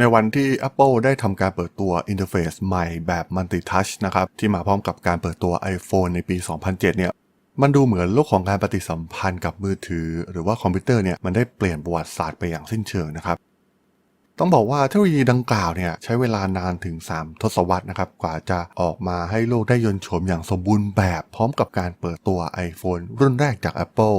ในวันที่ Apple ได้ทำการเปิดตัวอินเทอร์เฟซใหม่แบบ Multi Touch นะครับ ที่มาพร้อมกับการเปิดตัว iPhone ในปี 2007 เนี่ย มันดูเหมือนโลกของการปฏิสัมพันธ์กับมือถือ หรือว่าคอมพิวเตอร์เนี่ยมันได้เปลี่ยนประวัติศาสตร์ไปอย่างสิ้นเชิงนะครับ ต้องบอกว่าเทคโนโลยีดังกล่าวเนี่ยใช้เวลานานถึง 3 ทศวรรษนะครับกว่าจะออกมาให้โลกได้ยนต์โฉมอย่างสมบูรณ์แบบ พร้อมกับการเปิดตัว iPhone รุ่นแรกจาก Apple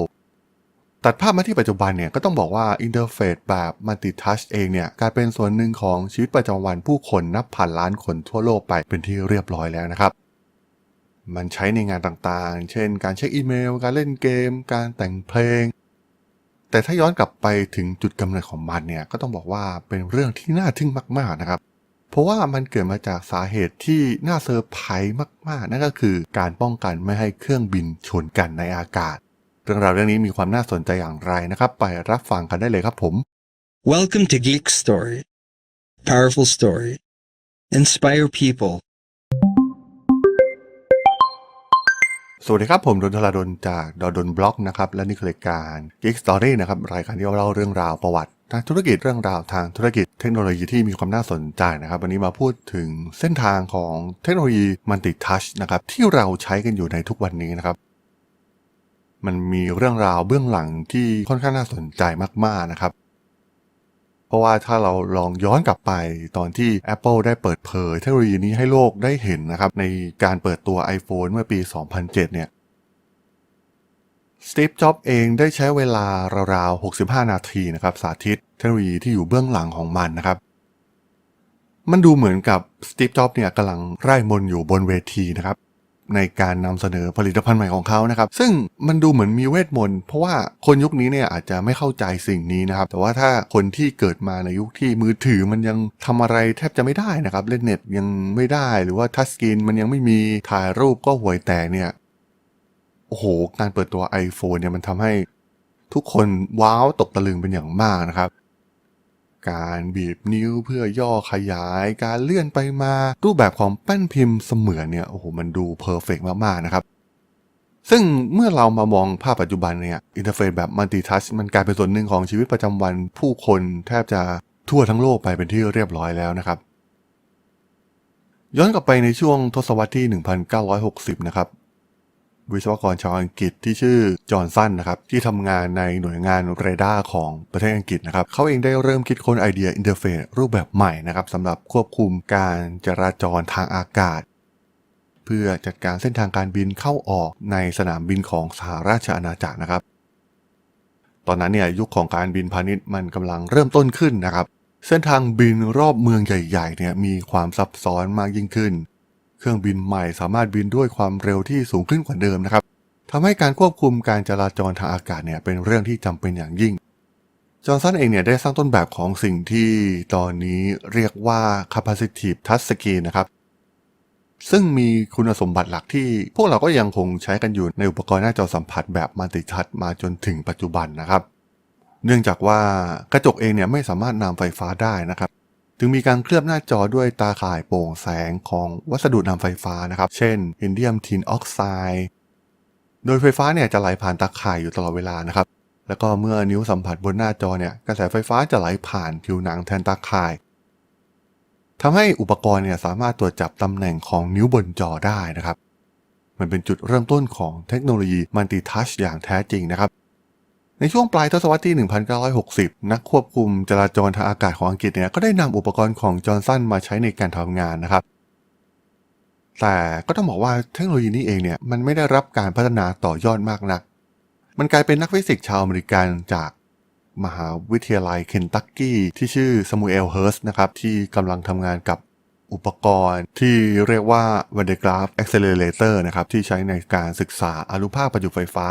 ตัดภาพมาที่ปัจจุบันเนี่ยก็ต้องบอกว่าอินเทอร์เฟซแบบ Multi Touch เองเนี่ยกลายเป็นส่วนหนึ่งของชีวิตประจำวันผู้คนนับพันล้านคนทั่วโลกไปเป็นที่เรียบร้อยแล้วนะครับ มันใช้ในงานต่างๆ เช่น การเช็คอีเมล การเล่นเกม การแต่งเพลง แต่ถ้าย้อนกลับไปถึงจุดกำเนิดของมันเนี่ยก็ต้องบอกว่าเป็นเรื่องที่น่าทึ่งมากๆนะครับ เพราะว่ามันเกิดมาจากสาเหตุที่น่าเซอร์ไพรส์มากๆ นั่นก็คือการป้องกันไม่ให้เครื่องบินชนกันในอากาศ เรื่องราวเรื่องนี้มีความน่าสนใจอย่างไรนะครับ ไปรับฟังกันได้เลยครับผม Welcome to Geek Story. Powerful story. Inspire people. สวัสดีครับ ผมดนทลาดนจากดอดนบล็อกนะครับ และนี่คือรายการ Geek Story นะครับ รายการที่เล่าเรื่องราวประวัติทางธุรกิจเรื่องราวทางธุรกิจเทคโนโลยีที่มีความน่าสนใจนะครับ วันนี้มาพูดถึงเส้นทางของเทคโนโลยีมันติทัชนะครับที่เราใช้กันอยู่ในทุกวันนี้นะครับ มันมีเรื่องราวเบื้องหลังที่ค่อนข้างน่าสนใจมากๆนะครับ เพราะว่าถ้าเราลองย้อนกลับไปตอนที่ Apple ได้เปิดเผยเทคโนโลยีนี้ให้โลกได้เห็นนะครับ ในการเปิดตัว iPhone เมื่อปี 2007 เนี่ยสตีฟ จ็อบเองได้ใช้เวลาราวๆ 65 นาทีนะครับ สาธิตเทคโนโลยีที่อยู่เบื้องหลังของมันนะครับ มันดูเหมือนกับสตีฟ จ็อบเนี่ยกำลังไร้มนอยู่บนเวทีนะครับ ในการนำเสนอผลิตภัณฑ์ใหม่ของเขานะครับ ซึ่งมันดูเหมือนมีเวทมนต์เพราะว่าคนยุคนี้เนี่ยอาจจะไม่เข้าใจสิ่งนี้นะครับ แต่ว่าถ้าคนที่เกิดมาในยุคที่มือถือมันยังทำอะไรแทบจะไม่ได้นะครับ เล่นเน็ตยังไม่ได้หรือว่าทัชสกรีนมันยังไม่มีถ่ายรูปก็ห่วยแตกเนี่ยโอ้โห การเปิดตัว iPhone เนี่ยมันทำให้ทุกคนว้าวตกตะลึงเป็นอย่างมากนะครับ การบีบนิ้วเพื่อย่อขยายการเลื่อนไปมา รูปแบบของแป้นพิมพ์เสมือนเนี่ยโอ้โหมันดูเพอร์เฟกมากๆนะครับซึ่งเมื่อเรามามองภาพปัจจุบันเนี่ยอินเทอร์เฟซแบบมัลติทัชมันกลายเป็นส่วนหนึ่งของชีวิตประจำวันผู้คนแทบจะทั่วทั้งโลกไปเป็นที่เรียบร้อยแล้วนะครับ ย้อนกลับไปในช่วงทศวรรษที่ 1960 นะครับ วิศวกรชาวอังกฤษที่ชื่อจอห์นสันนะครับที่ทำงานในหน่วยงานเรดาร์ของประเทศอังกฤษนะครับเขาเองได้เริ่มคิดค้นไอเดียอินเทอร์เฟซรูปแบบใหม่นะครับสำหรับควบคุมการจราจรทางอากาศ เพื่อจัดการเส้นทางการบินเข้าออกในสนามบินของสหราชอาณาจักรนะครับ ตอนนั้นเนี่ยยุคของการบินพาณิชย์มันกำลังเริ่มต้นขึ้นนะครับเส้นทางบินรอบเมืองใหญ่ๆเนี่ยมีความซับซ้อนมากยิ่งขึ้น เครื่องบินใหม่สามารถบินด้วยความเร็วที่สูงขึ้นกว่าเดิมนะครับทำให้การควบคุมการจราจรทางอากาศเนี่ยเป็นเรื่องที่จำเป็นอย่างยิ่ง จอห์นสันเองเนี่ยได้สร้างต้นแบบของสิ่งที่ตอนนี้เรียกว่า capacitive touch screen นะครับ ซึ่งมีคุณสมบัติหลักที่พวกเราก็ยังคงใช้กันอยู่ในอุปกรณ์หน้าจอสัมผัสแบบมัลติทัชมาจนถึงปัจจุบันนะครับ เนื่องจากว่ากระจกเองเนี่ยไม่สามารถนำไฟฟ้าได้นะครับ ถึงมีการเคลือบหน้าจอด้วยตาข่ายโปร่งแสงของวัสดุนำไฟฟ้านะครับ เช่นอินเดียมทินออกไซด์โดยไฟฟ้าเนี่ยจะไหลผ่านตาข่ายอยู่ตลอดเวลานะครับ แล้วก็เมื่อนิ้วสัมผัสบนหน้าจอเนี่ยกระแสไฟฟ้าจะไหลผ่านผิวหนังแทนตาข่ายทำให้อุปกรณ์เนี่ยสามารถตรวจจับตำแหน่งของนิ้วบนจอได้นะครับ มันเป็นจุดเริ่มต้นของเทคโนโลยีมัลติทัชอย่างแท้จริงนะครับ ในช่วงปลายทศวรรษที่ 1960 นักควบคุมจราจรทางอากาศของอังกฤษเนี่ยก็ได้นำอุปกรณ์ของจอห์นสันมาใช้ในการทำงานนะครับ แต่ก็ต้องบอกว่าเทคโนโลยีนี้เองเนี่ยมันไม่ได้รับการพัฒนาต่อยอดมากนัก มันกลายเป็นนักฟิสิกส์ชาวอเมริกันจากมหาวิทยาลัยเคนตักกี้ที่ชื่อซามูเอลเฮิร์สนะครับที่กำลังทำงานกับอุปกรณ์ที่เรียกว่า Van de Graaff Accelerator นะครับที่ใช้ในการศึกษาอนุภาคประจุไฟฟ้า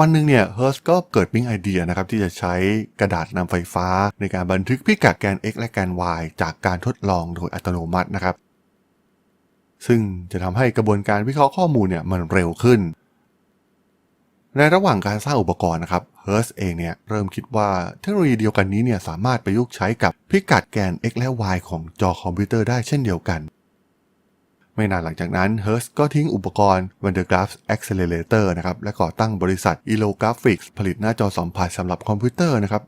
วันหนึ่งเนี่ยเฮิร์สก็เกิดปิ๊งไอเดียนะครับที่จะใช้กระดาษนำไฟฟ้า ในการบันทึกพิกัดแกน x และแกน y จากการทดลองโดยอัตโนมัตินะครับ ซึ่งจะทำให้กระบวนการวิเคราะห์ข้อมูลเนี่ยมันเร็วขึ้น ในระหว่างการสร้างอุปกรณ์นะครับเฮิร์สเองเนี่ยเริ่มคิดว่าเทคโนโลยีเดียวกันนี้เนี่ยสามารถประยุกต์ใช้กับพิกัดแกน x และ y ของจอคอมพิวเตอร์ได้เช่นเดียวกัน ไม่นานหลังจากนั้นเฮิร์สก็ทิ้งอุปกรณ์ Van der Graaf Accelerator นะครับและก่อตั้งบริษัท Elo Graphics ผลิตหน้าจอสัมผัสสำหรับคอมพิวเตอร์นะครับ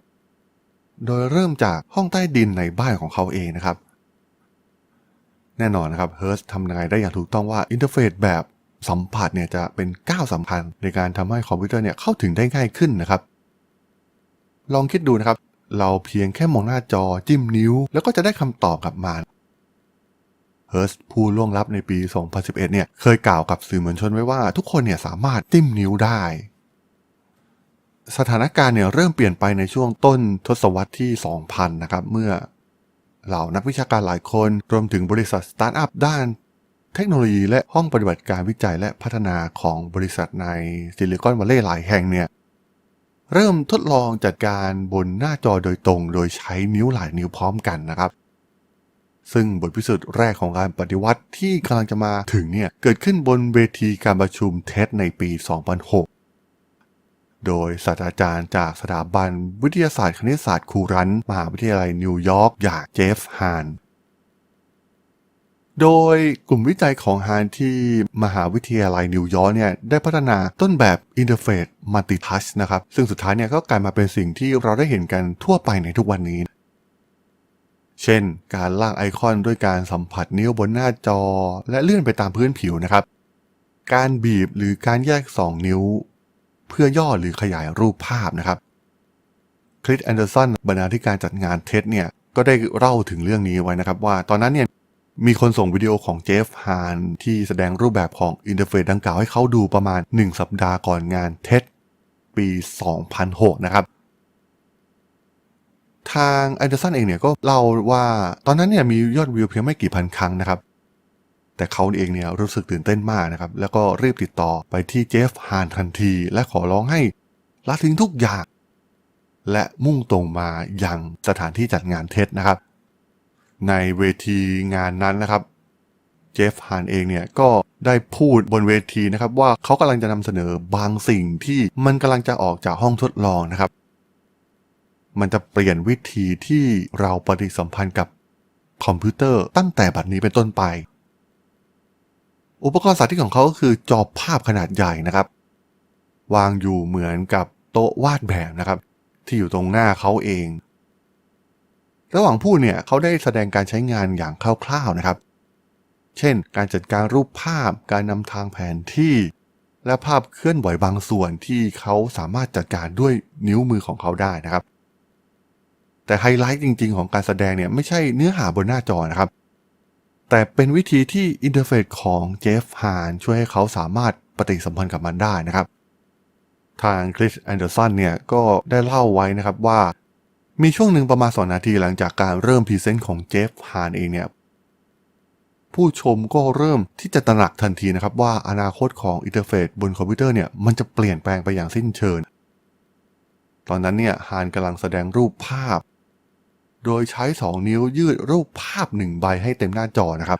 โดยเริ่มจากห้องใต้ดินในบ้านของเขาเองนะครับ แน่นอนนะครับเฮิร์สทำยังไงได้อย่างถูกต้องว่าอินเทอร์เฟซแบบสัมผัสเนี่ยจะเป็นก้าวสำคัญในการทำให้คอมพิวเตอร์เนี่ยเข้าถึงได้ง่ายขึ้นนะครับ ลองคิดดูนะครับ เราเพียงแค่มองหน้าจอจิ้มนิ้ว แล้วก็จะได้คำตอบกลับมา เฮิร์สผู้ล่วงลับในปี 2011 เนี่ยเคยกล่าวกับสื่อมวลชนไว้ว่าทุกคนเนี่ยสามารถจิ้มนิ้วได้ สถานการณ์เนี่ยเริ่มเปลี่ยนไปในช่วงต้นทศวรรษที่ 2000 นะครับ เมื่อเหล่านักวิชาการหลายคนรวมถึงบริษัทสตาร์ทอัพด้านเทคโนโลยีและห้องปฏิบัติการวิจัยและพัฒนาของบริษัทในซิลิคอนวัลเลย์หลายแห่งเนี่ยเริ่มทดลองจัดการบนหน้าจอโดยตรง โดยใช้นิ้วหลายนิ้วพร้อมกันนะครับ ซึ่งบทพิสูจน์แรกของการปฏิวัติที่กำลังจะมาถึงเนี่ยเกิดขึ้นบนเวทีการประชุมเท็ดในปี 2006โดยศาสตราจารย์จากสถาบันวิทยาศาสตร์คณิตศาสตร์คูรันมหาวิทยาลัยนิวยอร์กอย่างเจฟฮาน โดยกลุ่มวิจัยของฮานที่มหาวิทยาลัยนิวยอร์กเนี่ยได้พัฒนาต้นแบบอินเทอร์เฟซมัลติทัชนะครับ ซึ่งสุดท้ายเนี่ยก็กลายมาเป็นสิ่งที่เราได้เห็นกันทั่วไปในทุกวันนี้ เช่น การลากไอคอนด้วยการสัมผัสนิ้วบนหน้าจอ และเลื่อนไปตามพื้นผิวนะครับ การบีบหรือการแยก 2 นิ้ว เพื่อย่อหรือขยายรูปภาพนะครับคริสแอนเดอร์สันบรรณาธิการจัดงานเท็ดเนี่ยก็ได้เล่าถึงเรื่องนี้ไว้นะครับว่าตอนนั้นเนี่ยมีคนส่งวิดีโอของเจฟฮานที่แสดงรูปแบบของอินเทอร์เฟซดังกล่าวให้เขาดูประมาณ 1 สัปดาห์ก่อนงานเท็ดปี 2006 นะครับ ทางแอนเดอร์สันเองเนี่ยก็เล่าว่าตอนนั้นเนี่ยมียอดวิวเพียงไม่กี่พันครั้งนะครับ แต่เขาเองเนี่ยรู้สึกตื่นเต้นมากนะครับ แล้วก็รีบติดต่อไปที่เจฟฮานทันที และขอร้องให้ละทิ้งทุกอย่าง และมุ่งตรงมายังสถานที่จัดงานเท็ดนะครับ ในเวทีงานนั้นนะครับเจฟฮานเองเนี่ยก็ได้พูดบนเวทีนะครับว่าเขากำลังจะนำเสนอบางสิ่งที่มันกำลังจะออกจากห้องทดลองนะครับ มันจะเปลี่ยนวิธีที่เราปฏิสัมพันธ์กับคอมพิวเตอร์ตั้งแต่บัดนี้เป็นต้นไป อุปกรณ์สาธิตของเขาก็คือจอภาพขนาดใหญ่นะครับ วางอยู่เหมือนกับโต๊ะวาดแบบนะครับ ที่อยู่ตรงหน้าเขาเอง ระหว่างพูดเนี่ยเขาได้แสดงการใช้งานอย่างคร่าวๆนะครับ เช่น การจัดการรูปภาพการนำทางแผนที่ และภาพเคลื่อนไหวบางส่วนที่เขาสามารถจัดการด้วยนิ้วมือของเขาได้นะครับ แต่ไฮไลท์จริง ๆ ของการแสดงเนี่ยไม่ใช่เนื้อหาบนหน้าจอนะครับ แต่เป็นวิธีที่อินเทอร์เฟซของเจฟฮานช่วยให้เขาสามารถปฏิสัมพันธ์กับมันได้นะครับ ทางคริสแอนเดอร์สันเนี่ยก็ได้เล่าไว้นะครับว่ามีช่วงหนึ่งประมาณสองนาทีหลังจากการเริ่มพรีเซนต์ของเจฟฮานเองเนี่ยผู้ชมก็เริ่มที่จะตระหนักทันทีนะครับว่าอนาคตของอินเทอร์เฟซบนคอมพิวเตอร์เนี่ยมันจะเปลี่ยนแปลงไปอย่างสิ้นเชิงตอนนั้นเนี่ยฮานกำลังแสดงรูปภาพ โดยใช้ 2 นิ้วยืดรูปภาพหนึ่งใบให้เต็มหน้าจอนะครับ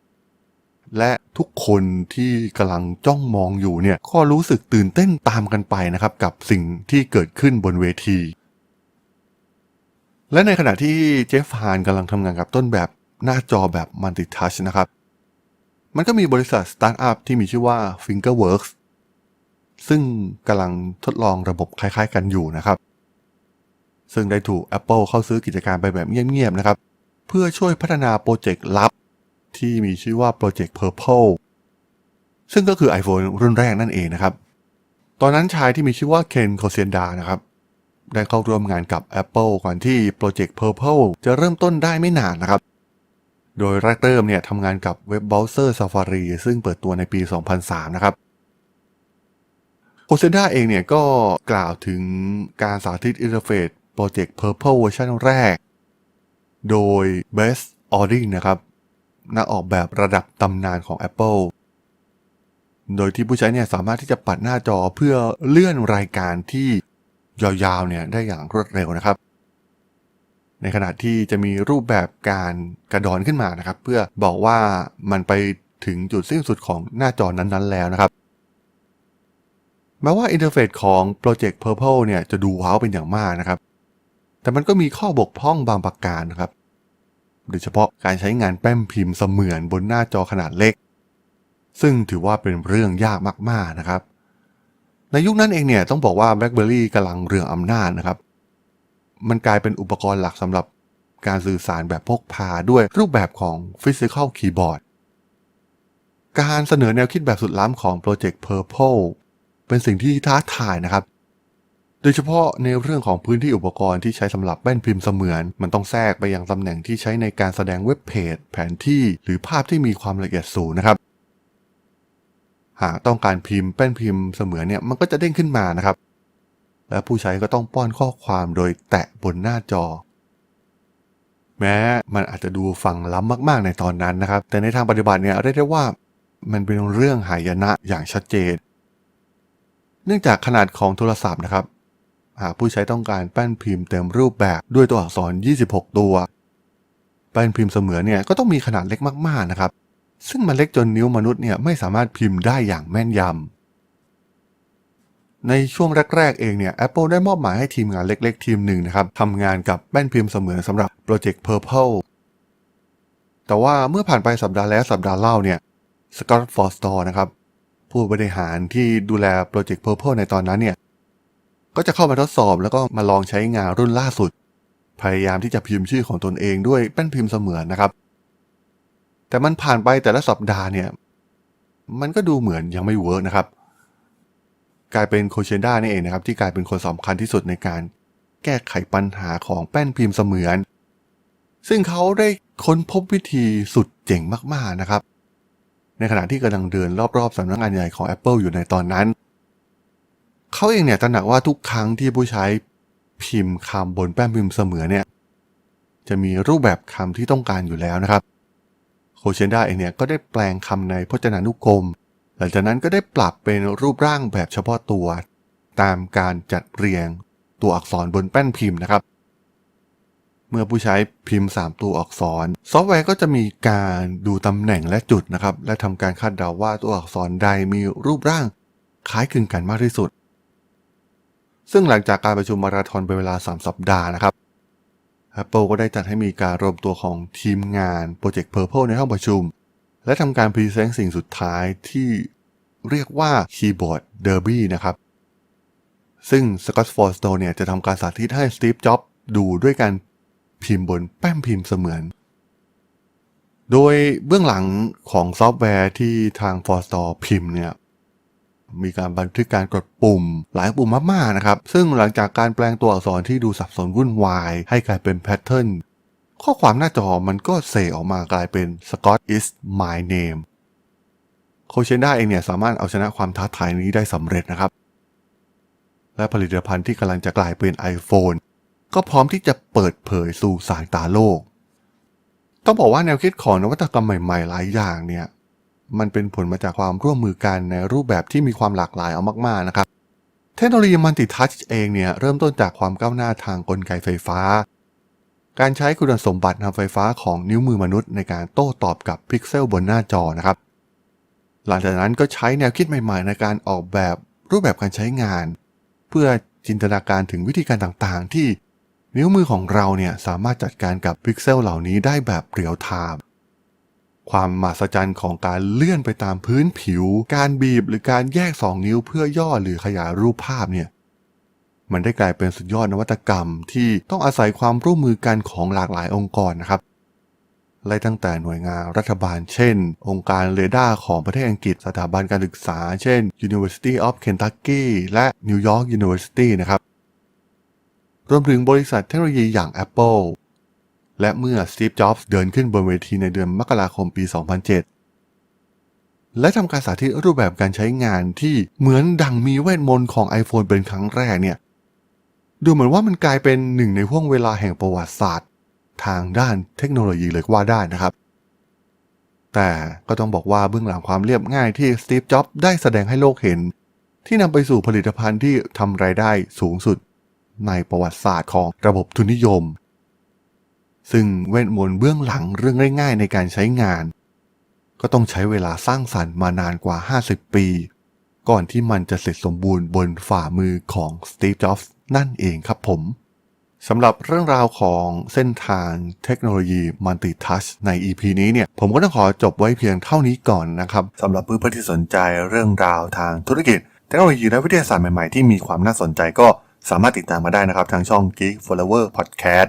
และทุกคนที่กำลังจ้องมองอยู่เนี่ยก็รู้สึกตื่นเต้นตามกันไปนะครับ กับสิ่งที่เกิดขึ้นบนเวที และในขณะที่เจฟฮานกำลังทำงานกับต้นแบบหน้าจอแบบมัลติทัชนะครับ มันก็มีบริษัทสตาร์ทอัพที่มีชื่อว่า Fingerworks ซึ่งกำลังทดลองระบบคล้ายๆกันอยู่นะครับ ซึ่งได้ถูก Apple เข้าซื้อกิจการไปแบบเงียบๆนะครับ เพื่อช่วยพัฒนาโปรเจกต์ลับ ที่มีชื่อว่าโปรเจกต์ Purple ซึ่งก็คือ iPhone รุ่นแรกนั่นเองนะครับ ตอนนั้นชายที่มีชื่อว่าเคนโคเซนดานะครับได้เข้าร่วมงานกับ Apple ก่อนที่โปรเจกต์ Purple จะเริ่มต้นได้ไม่นานนะครับ โดยแรกเริ่มเนี่ยทำงานกับเว็บเบราว์เซอร์ Safari ซึ่งเปิดตัวในปี 2003 นะครับโคเซนดาเองเนี่ยก็กล่าวถึงการสาธิตอินเทอร์เฟซ โปรเจกต์ Purple เวอร์ชันแรก โดย Best o r i n g นะครับนักออกแบบระดับตำนานของ Apple โดยที่ผู้ใช้เนี่ยสามารถที่จะปัดหน้าจอเพื่อเลื่อนรายการที่ยาวๆเนี่ยได้อย่างรวดเร็วนะครับ ในขณะที่จะมีรูปแบบการกระดอนขึ้นมานะครับ เพื่อบอกว่ามันไปถึงจุดสิ้นสุดของหน้าจอนั้นๆแล้วนะครับแม้ว่าอินเทอร์เฟซของ Project Purple เนี่ยจะดูว้าวเป็นอย่างมากนะครับ แต่มันก็มีข้อบกพร่องบางประการนะครับ โดยเฉพาะการใช้งานแป้นพิมพ์เสมือนบนหน้าจอขนาดเล็ก ซึ่งถือว่าเป็นเรื่องยากมากๆนะครับ ในยุคนั้นเองเนี่ยต้องบอกว่า BlackBerry กำลังเรืองอำนาจนะครับ มันกลายเป็นอุปกรณ์หลักสำหรับการสื่อสารแบบพกพาด้วยรูปแบบของ Physical Keyboard การเสนอแนวคิดแบบสุดล้ำของ Project Purple เป็นสิ่งที่ท้าทายนะครับ โดยเฉพาะในเรื่องของพื้นที่อุปกรณ์ที่ใช้สำหรับแป้นพิมพ์เสมือน มันต้องแทรกไปยังตำแหน่งที่ใช้ในการแสดงเว็บเพจ แผนที่หรือภาพที่มีความละเอียดสูงนะครับ หากต้องการพิมพ์แป้นพิมพ์เสมือนเนี่ยมันก็จะเด้งขึ้นมานะครับ และผู้ใช้ก็ต้องป้อนข้อความโดยแตะบนหน้าจอ แม้มันอาจจะดูฟังล้ำมากๆในตอนนั้นนะครับ แต่ในทางปฏิบัติเนี่ยเรียกได้ว่า มันเป็นเรื่องหายนะอย่างชัดเจน เนื่องจากขนาดของโทรศัพท์นะครับ หากผู้ใช้ต้องการแป้นพิมพ์เต็มรูปแบบด้วยตัวอักษร 26 ตัว แป้นพิมพ์เสมือนเนี่ยก็ต้องมีขนาดเล็กมากๆนะครับ ซึ่งมันเล็กจนนิ้วมนุษย์เนี่ยไม่สามารถพิมพ์ได้อย่างแม่นยำในช่วงแรก ๆ เองเนี่ย Apple ได้มอบหมายให้ทีมงานเล็ก ๆ ทีมหนึ่งนะครับทำงานกับแป้นพิมพ์เสมือนสำหรับโปรเจกต์ Purple แต่ว่าเมื่อผ่านไปสัปดาห์แล้วสัปดาห์เล่าเนี่ยสกอตต์ฟอร์สตอร์นะครับผู้บริหารที่ดูแลโปรเจกต์ Purple ในตอนนั้นเนี่ย ก็จะเข้ามาทดสอบแล้วก็มาลองใช้งานรุ่นล่าสุด พยายามที่จะพิมพ์ชื่อของตนเองด้วยแป้นพิมพ์เสมือนนะครับ แต่มันผ่านไปแต่ละสัปดาห์เนี่ย มันก็ดูเหมือนยังไม่เวิร์กนะครับ กลายเป็นโคเชนด้านี่เองนะครับ ที่กลายเป็นคนสำคัญที่สุดในการแก้ไขปัญหาของแป้นพิมพ์เสมือน ซึ่งเขาได้ค้นพบวิธีสุดเจ๋งมากๆนะครับ ในขณะที่กำลังเดินรอบๆสำนักงานใหญ่ของ Apple อยู่ในตอนนั้น เขาเองเนี่ยตระหนักว่าทุกครั้งที่ผู้ใช้พิมพ์คำบนแป้นพิมพ์เสมือนเนี่ยจะมีรูปแบบคำที่ต้องการอยู่แล้วนะครับ โคเชนด้าเองเนี่ยก็ได้แปลงคำในพจนานุกรม หลังจากนั้นก็ได้ปรับเป็นรูปร่างแบบเฉพาะตัว ตามการจัดเรียงตัวอักษรบนแป้นพิมพ์นะครับ เมื่อผู้ใช้พิมพ์ 3 ตัวอักษร ซอฟต์แวร์ก็จะมีการดูตำแหน่งและจุดนะครับ และทำการคาดเดาว่าตัวอักษรใดมีรูปร่างคล้ายคลึงกันมากที่สุด ซึ่งหลังจากการประชุมมาราธอนเป็นเวลา 3 สัปดาห์นะครับ Apple ก็ได้จัดให้มีการรวมตัวของทีมงาน Project Purple ในห้องประชุม และทำการพรีเซนต์สิ่งสุดท้ายที่เรียกว่า Keyboard Derby นะครับ ซึ่ง Scott Forstall เนี่ยจะทำการสาธิตให้ Steve Jobs ดูด้วยการพิมพ์บนแป้นพิมพ์เสมือน โดยเบื้องหลังของซอฟต์แวร์ที่ทาง Forstall พิมพ์เนี่ย มีการบันทึกการกดปุ่ม หลายปุ่มมากๆนะครับ ซึ่งหลังจากการแปลงตัวอักษรที่ดูสับสนวุ่นวาย ให้กลายเป็นแพทเทิร์นข้อความหน้าจอมันก็เสออกมากลายเป็น Scott is my name โคเชนด้าเองเนี่ยสามารถเอาชนะความท้าทายนี้ได้สำเร็จนะครับ และผลิตภัณฑ์ที่กำลังจะกลายเป็น iPhone ก็พร้อมที่จะเปิดเผยสู่สายตาโลก ต้องบอกว่าแนวคิดของนวัตกรรมใหม่ๆ หลายอย่างเนี่ย มันเป็นผลมาจากความร่วมมือกันในรูปแบบที่มีความหลากหลายเอามากๆนะครับ เทคโนโลยีมัลติทัชเองเนี่ยเริ่มต้นจากความก้าวหน้าทางกลไกไฟฟ้า การใช้คุณสมบัติทางไฟฟ้าของนิ้วมือมนุษย์ในการโต้ตอบกับพิกเซลบนหน้าจอนะครับ หลังจากนั้นก็ใช้แนวคิดใหม่ๆ ในการออกแบบรูปแบบการใช้งาน เพื่อจินตนาการถึงวิธีการต่างๆ ที่นิ้วมือของเราเนี่ยสามารถจัดการกับพิกเซลเหล่านี้ได้แบบเรียลไทม์ ความมหัศจรรย์ของการเลื่อนไปตามพื้นผิว การบีบหรือการแยก 2 นิ้วเพื่อย่อหรือขยายรูปภาพเนี่ยมันได้กลายเป็นสุดยอดนวัตกรรมที่ต้องอาศัยความร่วมมือกันของหลากหลายองค์กรนะครับไล่ตั้งแต่หน่วยงานรัฐบาล เช่น องค์การเรดาร์ของประเทศอังกฤษสถาบันการศึกษา เช่น University of Kentucky และ New York University นะครับ รวมถึงบริษัทเทคโนโลยีอย่าง Apple และเมื่อสตีฟจ็อบส์เดินขึ้นบนเวทีในเดือนมกราคมปี 2007 และทำการสาธิตรูปแบบการใช้งานที่เหมือนดังมีเวทมนต์ของ iPhone เป็นครั้งแรกเนี่ย ดูเหมือนว่ามันกลายเป็นหนึ่งในห่วงเวลาแห่งประวัติศาสตร์ ทางด้านเทคโนโลยีเลยก็ว่าได้นะครับ แต่ก็ต้องบอกว่าเบื้องหลังความเรียบง่ายที่สตีฟจ็อบส์ได้แสดงให้โลกเห็น ที่นำไปสู่ผลิตภัณฑ์ที่ทำรายได้สูงสุด ในประวัติศาสตร์ของระบบทุนนิยม ซึ่งเวทมนต์เบื้องหลังเรื่องง่ายๆในการใช้งาน ก็ต้องใช้เวลาสร้างสรรค์มานานกว่า 50 ปี ก่อนที่มันจะเสร็จสมบูรณ์บนฝ่ามือของสตีฟจ็อบส์นั่นเองครับผมสำหรับเรื่องราวของเส้นทางเทคโนโลยีมัลติทัชใน EP นี้เนี่ย ผมก็ต้องขอจบไว้เพียงเท่านี้ก่อนนะครับสำหรับเพื่อนๆที่สนใจเรื่องราวทางธุรกิจ เทคโนโลยีและวิทยาศาสตร์ใหม่ๆ ที่มีความน่าสนใจก็สามารถติดตามมาได้นะครับ ทางช่อง Geek Flower Podcast